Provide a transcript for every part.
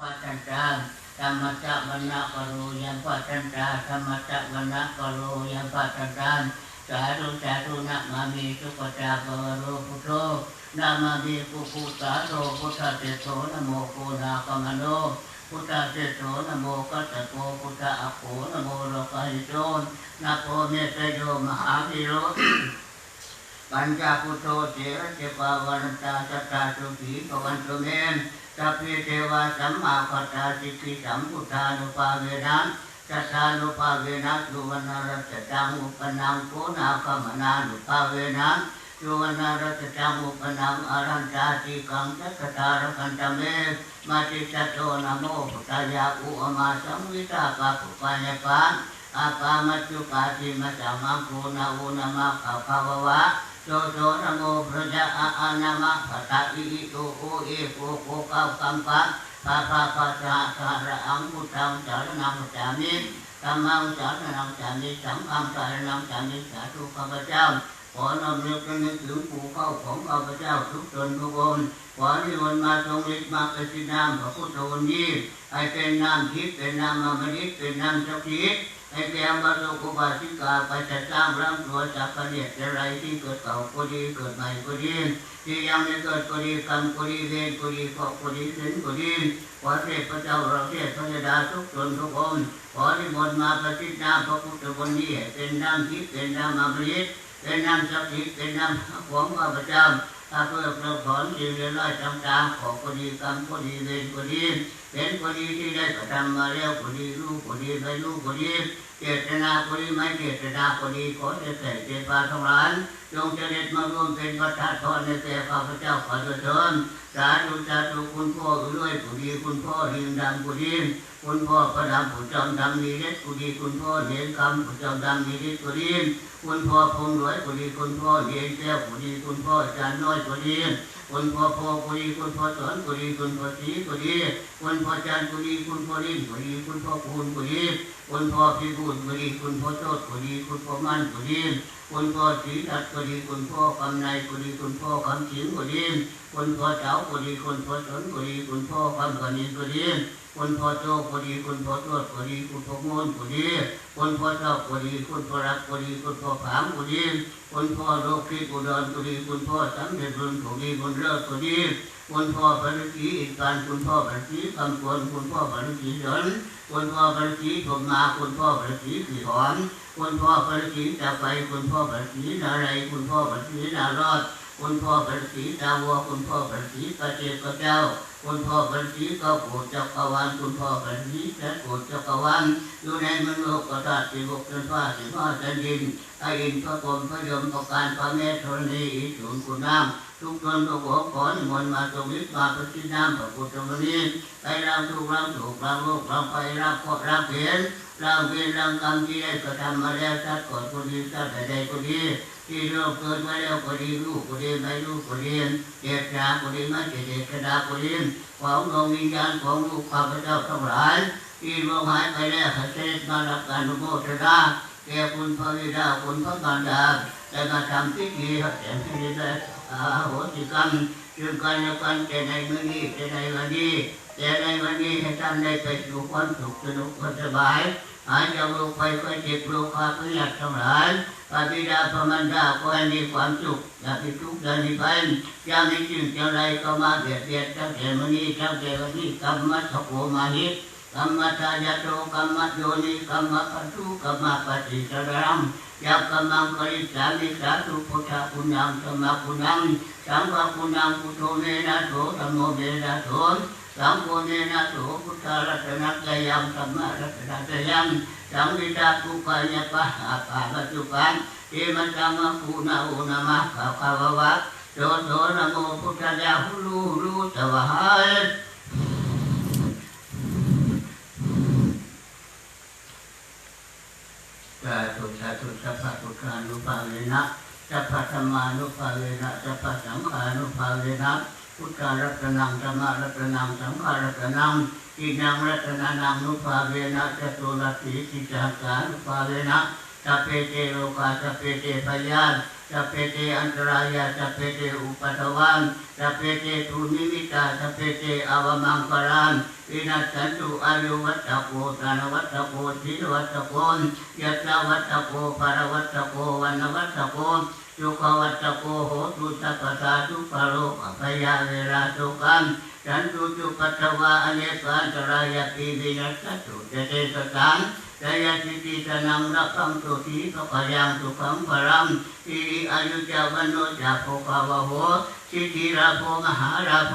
ปัจจันตาธรรมจักวันนะกโรยันปัจจันตาธรรมจักวันนะกโรยันปัจจันตาสาธุสาธุนะมามีสุปจาภวโรพุทโธนะมามีปุปุสาโรพุทธเตโสนโมโกนาคมโนพุทธเตโสนโมกัสโกพุทธะโกนโมโลกหิโตนะโพเมตโยมหาวิโรปัญจพุทโธเถระเจปาวันตาจัตตาสุขีปวันตุเมน สัพเพเทวาสัมมาปัตตาสิกิสัมพุทธานุภาเวนะจัตตานุภาเวนะสุวรรณรัตตังอุปนังโกนาคมนานุภาเวนะสุวรรณรัตตังอุปนังอรันตาติกังจัตตารกันตเมมาติสัตโตนะโมพุทธายาอุอมาสัมวิตาปะปุปัญญปานอาปามัจจุปาติมัจจามังโกนาอุนามาขาวภาวะ โสโสนะโมพระยาอาอานามะปะตะอิอิโตโอเอโกโกเกากัมปะปะปะปะสะสะระอังพุทธังสารนังจามิธัมมังสารนังจามิสังฆังสารนังจามิสาธุข้าพเจ้าขอนำเลือกนึกถึงปู่เข้าของข้าพเจ้าทุกตนทุกคนขอที่วันมาทรงฤทธิ์มาเป็นที่นามพระพุทธวันนี้ให้เป็นนามทิพย์เป็นนามอมฤตเป็นนามศักดิ์สิทธิ์ ให้แก่บรรลุกุบาสิกาไปจะสร้างร่างตัวจากกระเดียดอะไรที่เกิดเก่าก็ดีเกิดใหม่ก็ดีที่ยังไม่เกิดก็ดีกรรมก็ดีเวรก็ดีเคราะก็ดีสินก็ดีขอเทพเจ้าเราเทพพระดาทุกตนทุกองค์ขอที่มนมาประสิทธิ์น้ำพระพุทธวันนี้เป็นน้ำทิพย์เป็นน้ำอมฤตเป็นน้ำศักดิ์สิทธิ์เป็นน้ำของข้าพเจ้า ถ้าเพื่อปราถอนสิ่งเลวร้อยต่างของก็ดีกรรมก็ดีเวรก็ดีเป็นก็ดีที่ได้กระทำมาแล้วก็ดีรู้ก็ดีไปรู้ก็ดี เจตนาคนนี้ไม่เจตนาคนนี้ขอจะใส่เจตปาทั้งหลายจงเจริญมาร่วมเป็นประธานทอนในแก่ข้าพเจ้าขอเถิดสาธุสาธุคุณพ่ออุลุยผู้ดีคุณพ่อหิงดำผู้ดีคุณพ่อประดำผู้จำดำมีเล็ดผู้ดีคุณพ่อเห็นคำผู้จำดำมีเล็ดผู้ดีคุณพ่อพงรวยผู้ดีคุณพ่อเห็นแก้วผู้ดีคุณพ่อจานน้อยผู้ดี คุณพ่อพอผู้ดีคุณพ่อสอนผู้ดีคุณพ่อสีผู้ดีคุณพ่อจานผู้ดีคุณพ่อลิ้นผู้ดีคุณพ่อคูณผู้ดีคุณพ่อพิบูลบุรีคุณพ่อโชดบุรีคุณพ่อมั่นบุรีคุณพ่อศรีทัตบุรีคุณพ่อกำไนบุรีคุณพ่อคำสิงบุรีคุณพ่อเจ้าบุรีคุณพ่อสนบุรีคุณพ่อคำกนินบุรีคุณพ่อโจบุรีคุณพ่อโชดบุรีคุณพ่อโมนบุรีคุณพ่อเจ้าบุรีคุณพ่อรักบุรีคุณพ่อผางบุรี คุณพ่อโลกที่กุดรบุรีคุณพ่อสังเดชบุญบุรีบุญเลิศบุรีคุณพ่อปริจีอิการคุณพ่อปริจีคำควรคุณพ่อปริจีเดินคุณพ่อประสีผมมาคุณพ่อประสีสีหอนคุณพ่อประสีจะไปคุณพ่อประสีนาไรคุณพ่อประสีนารอด คุณพ่อประสีดาวัวคุณพ่อประสีกระเจี๊ยบเจ้า คุณพ่อประสีก็โกรธจักรวาลคุณพ่อประสีแค่โกรธจักรวาลอยู่ในมนุษย์กษัตริย์สิบกเป็นฟ้าสิบห้าแผ่นดินไอ้อินพระกรมพระยมประการพระเมตธรณีอิสุนคุณน้ำทุกตนทุกหัวขอนิมนต์มาตรงนี้มาประทธิ์น้ำพระพุทธมณีไปรับทุกรับถูกรับโลกรับไปรับเคราะห์รับเห็นเราเป็นเรากรรมที่ได้กระทำมาแล้วชัดก่อนก็ดีชัดใดๆก็ดี ที่เราเกิดมาแล้วก็ดีรู้ก็ดีไม่รู้ก็ดีเจตนาก็ดีม่เจตนาก็ดีของดวงวิญญาณของลูกข้าพเจ้าทั้งหลายที่ลมหายไปแล้วเสด็จมารับการอนุโมทนาแก่คุณพระวิดาคุณพระบรรดาแต่มาทำพิธีให้แต่พิธีได้อาโหสิกรรมจึงกันและกันแต่ในเมื้อนี้แต่ในวันนี้ แต่ในวันนี้ให้ท่านได้ไปสู่ความสุขสนุกสบายหายจากโรคภัยไข้เจ็บโรคความเครียดทั้งหลายพระบิดาพระมารดาขอให้มีความสุขอย่าไปทุกข์อย่าไปเป็นอย่ามีจึงจะไรก็มาเบียดเบียนตั้งแต่วันนี้ตั้งแต่วันนี้กรรมะสโกมาหิตกรรมะทายาโตกรรมะโยนิกรรมะปัตุกรรมะปฏิสรังยักกรรมังกริสามิสาธุพุทธปุญญังธรรมะปุญญังสังฆปุญญังพุทโธเมนะโสธรรมเมนะโส สังโฆเนนะโสพุทธารัตนักยังธรรมรัตนักยังสังวิตาทุกายปะอาปาปัจจุบันเอมันตังปูนาอุนามะภะคะวะวะโสโสนะโมพุทธายาหุลูลูตวะหายสาธุสาธุสัพพะพุทธานุภาเวนะสัพพะธรรมานุภาเวนะสัพพะสังฆานุภาเวนะ พุทธารัตนังธรรมรัตนังสังฆารัตนังกินังรัตนานังนุภาเวนะจตุรติกิจจานุภาเวนะสัพเพเตโลกาสัพเพเตพยานสัพเพเตอันตรายาสัพเพเตอุปัตวันสัพเพเตทุนิมิตาสัพเพเตอวมังกรันวินัสสันตุอายุวัตโกตานวัตโกทิวัตโกยัตวัตโกปารวัตโกวันวัตโก จุกวัตโกโหตุสัพพะทุปโรอภยาเวราสุขังจันตุจุปัตวะอเนกันตรายปีวินัสสันตุเจเตสตังจายสิติสนังรักขังตุทีพระยังสุขังพรังอิริอายุจาวันโนจาโภคาวะโหสิทิราโภมหาราโภ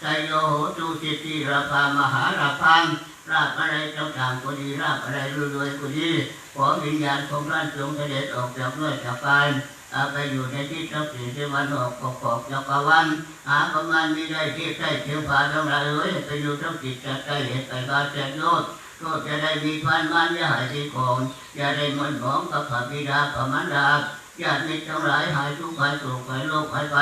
ไสยโยโหตุสิทธิราภามหาราพังราบอะไรจ้าต่างก็ดีราบอะไรรวยๆก็ดีขอวิญญาณของท่านจงเสด็จออกจากเลือจากกายเอาไปอยู่ในที่ทัพสิที่วันออกกอกอกจักรวันหาประมาณไม่ได้ที่ใกล้เทียวฟ้าทั้งหลายเอ้ยไปอยู่ทั้งจิตใจใกล้เหตุไปบาเจ็ดโยชน์ก็จะได้มีพันมันอย่าหายที่ของอย่าได้มันหมองกับพระบิดาพระมันดาญาติมิตรทั้งหลายหายทุกข์หายโศกหายโรคหายไป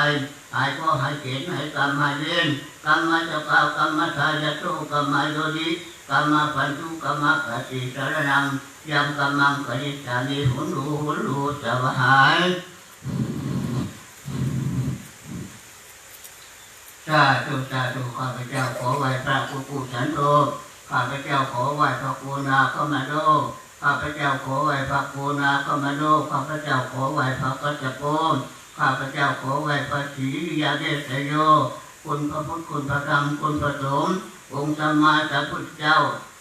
หายก็หายเกณฑ์หายกรรมหายเวรกรรมมาจะกล่าวกรรมมาทายาโตกรรมมาโยดิกรรมมาพันธุกรรมมากติสารนังยำกรรมังกริสามีหุนรูหุนรูจะวหายาธุสาธุข้าพเจ้าขอไหว้พระกุปุสันโตข้าพเจ้าขอไหว้พระปูนาก็มาโดข้าพเจ้าขอไหว้พระปูนาก็มาโดข้าพเจ้าขอไหว้พระกัจจโปนข้าพเจ้าขอไหว้พระศรียาเดชโยคุณพระพุทธคุณพระธรรมคุณพระสงฆ์องค์สมมาสัพพุทธเจ้า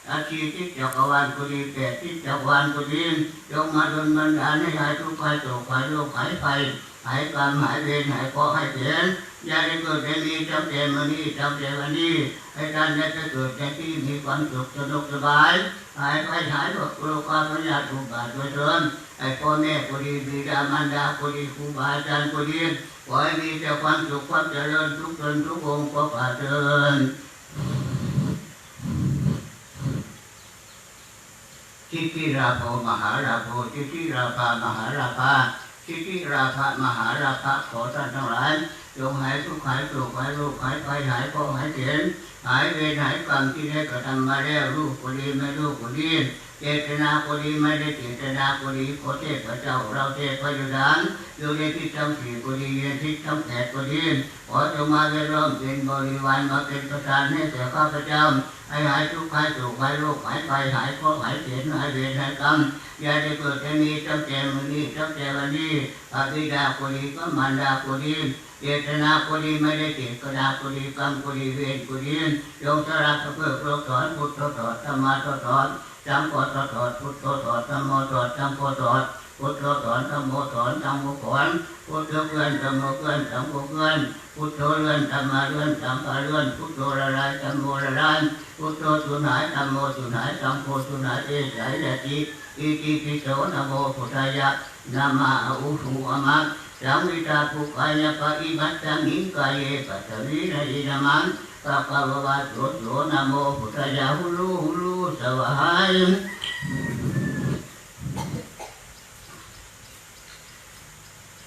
อาชีพที่จักรวาลกุลีแปดที่จักรวาลกุลีจงมาดลบันดาลให้หายทุกข์หายโศกหายโรคหายภัยหายกรรมหายเวรหายเคราะห์หายเสียนอย่าได้เกิดได้มีจำแต่มานี้จำแต่วันนี้ให้ท่านได้ไปเกิดในที่มีความสุขสนุกสบายหายไปหายโรคโรคความพยาธิทุกบาทโดยเดินไอ้พ่อแม่ก็ดีบิดามารดาก็ดีครูบาอาจารย์ก็ดีขอให้มีแต่ความสุขความเจริญทุกตนทุกองค์ก็ป่าเดิน ทิฏฐิราโภมหาราโภทิฏฐิราภามหาราภาทิฏฐิราภามหาราภาขอท่านทั้งหลายจงหายทุกข์หายโศกหายโรคหายภัยหายโรคหายเสียนหายเวรหายกรรมที่ได้กระทำมาแล้วลูกคนดีไม่ลูกคนดีเจตนาคนดีไม่ได้เจตนาคนดีขอเทพเจ้าเราเทพยุดานอยู่ในที่ทั้งสี่คนดีในที่ทั้งแปดคนดีขอจงมาเวร่มเป็นบริวารมาเป็นประธานให้แก่ข้าพเจ้า ให้หายทุกข์หายโศกหายโรคหายภัยหายโรคหายเสียนหายเวรหายกรรมอย่าได้เกิดแค่นี้ตั้งแต่มื้อนี้ตั้งแต่วันนี้พระบิดาคนดีก็มารดาคนดีเจตนากุดีไม่ได้เจตนากุดีกรรมกุดีเวรกุดียงสระเพื่อโปรถอนพุทธถอดธรรมะถอดจำโพถอดพุทธถอดธรรมถอดจำโพถอดพุทธถอนธรรมถอนธรรมถอนพุทธเลื่อนธรรมเลื่อนธรรมเลื่อน พุทโธเลื่อนธรรมะเลื่อนสังฆาเลื่อนพุทโธละลายธรรมโมละลายพุทโธสุนัยธรรมโมสุนัยธรรมโฆสุนัยเอสายยะติอิจิปิโสนะโมพุทธายะนามาอุสุอมังสังวิตาภูกายปะอิมัตตังหิงกายเปัตวินะอินามังปะปะวะโสโสนโมพุทธายะหุลูหุลูสวะาย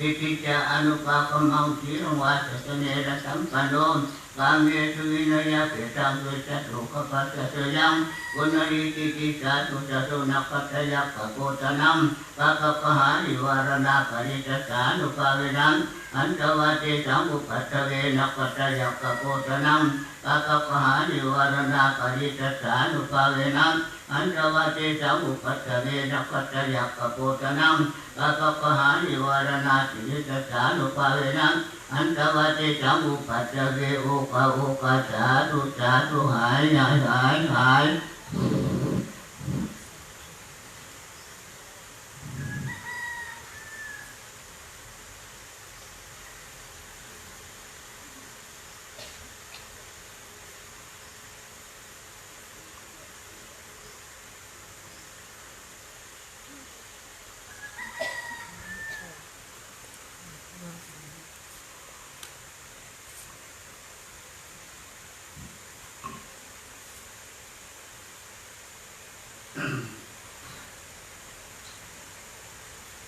อิติจาอนุปาคมังสีรวัสสเนระสัมปันโนกามเมสุวินยาเปตังดุจัตุขปัสสะยังกุณริติติสาตุจัตุนักปัตยักขโกตนังปะกะปะหานิวารณาปริตสานุภาเวนังอันตวะเตสังอุปัตเวนักปัตยักขโกตนังปะกะปะหานิวารณาปริตสานุภาเวนังอันตวะเตสังอุปัตเวนักปัตยักขโกตนังปะกะปะหานิวารณาปริตสานุปาเวนังอันตวะเตสังอุปัจเวโอกะโอกะสาธุสาธุหายหายหายหาย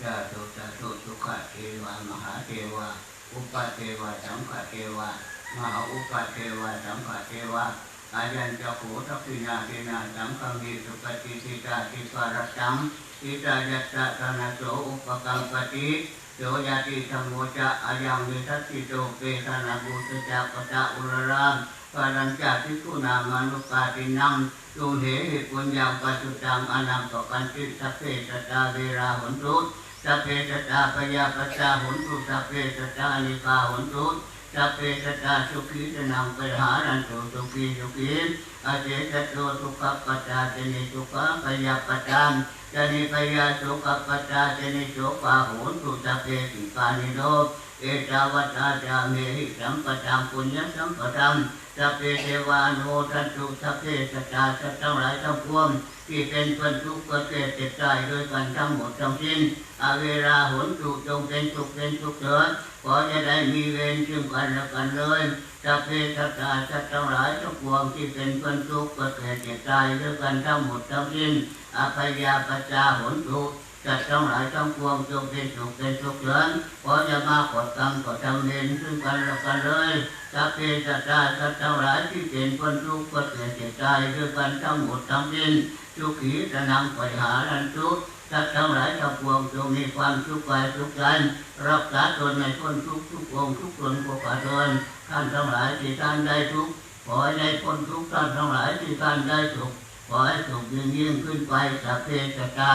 ญาตุจาโตุสุะเทวามหาเทวาอุปเทวาจังฆเทวามหาอุปเทวาจังฆเทวาอายันจะโหทัพินาเทนาจังฆมีสุปฏิสิตาทิสวารจังอิตายัตตานาโสอุปกรรมปฏิโยยาติธรรมโมจะอายังมิทัสสิโตเปธนาบุตจักปะตะอุรราม ปารัญจาทิกุนามานุปาตินังตุเหหิปุญญังปัจจุตังอนังปกันติสัพเพตตาเวราหุนตุสัพเพตตาปยาปัจจาหุนตุสัพเพตตานิกาหุนตุสัพเพตตาสุขีตนังปหารันตุสุขีสุขีอาเจตโตทุกขปัจจาเจนิทุกขปยาปัจจาจนิปยาสุขปัจจาเจนิสุปาหุนตุสัพเพติกานิโนเอตาวตาจาเมหิสัมปทังปุญญสัมปทัง สัพเพเทวานุทันตุสัพเพสัตตาสัตว์ทั้งหลายทั้งปวงที่เป็นคนทุกข์ก็เกิดเจ็บตายด้วยกันทั้งหมดทั้งสิ้นอาเวลาหนตุจงเป็นสุขเป็นสุขเถิดขอจะได้มีเวรซึ่งกันและกันเลยสัพเพสัตตาสัตว์ทั้งหลายทั้งปวงที่เป็นคนทุกข์ก็เกิดเจ็บตายด้วยกันทั้งหมดทั้งสิ้นอภัยยาปัจจาหนตุ สัตว์ทั้งหลายทั้งปวงจงเป็นสุขเป็นสุขเถิดขอจะมาขอตังขอทำเน้นซึ่งกันและกันเลยสัพเพสัตตาสัตว์ทั้งหลายที่เป็นคนทุกข์ก็เกิดเจ็บตายด้วยกันทั้งหมดทั้งสิ้นทุกขีตนังปหารันตุกสัตว์ทั้งหลายทั้งปวงจงมีความสุขกายสุขใจรักษาตนในพ้นทุกทุกองทุกคนผู้ขาตนท่านทั้งหลายที่ท่านได้ทุกข์ขอให้ได้พ้นทุกท่านทั้งหลายที่ท่านได้สุขขอให้สุขยิ่งยิ่งขึ้นไปสัพเพสัตตา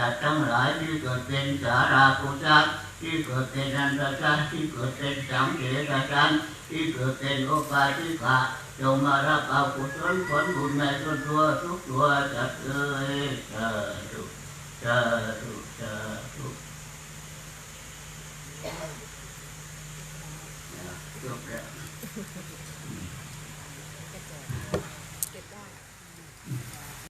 สัตว์ทั้งหลายที่เกิดเป็นสาราภูจักที่เกิดเป็นอันตรายที่เกิดเป็นสังเกตจันที่เกิดเป็นโอกาสที่ขาจงมารับเอากุศลผลบุญในตัวตัวทุกตัวจัดเลยสาธุสาธุสาธุจบแล้ว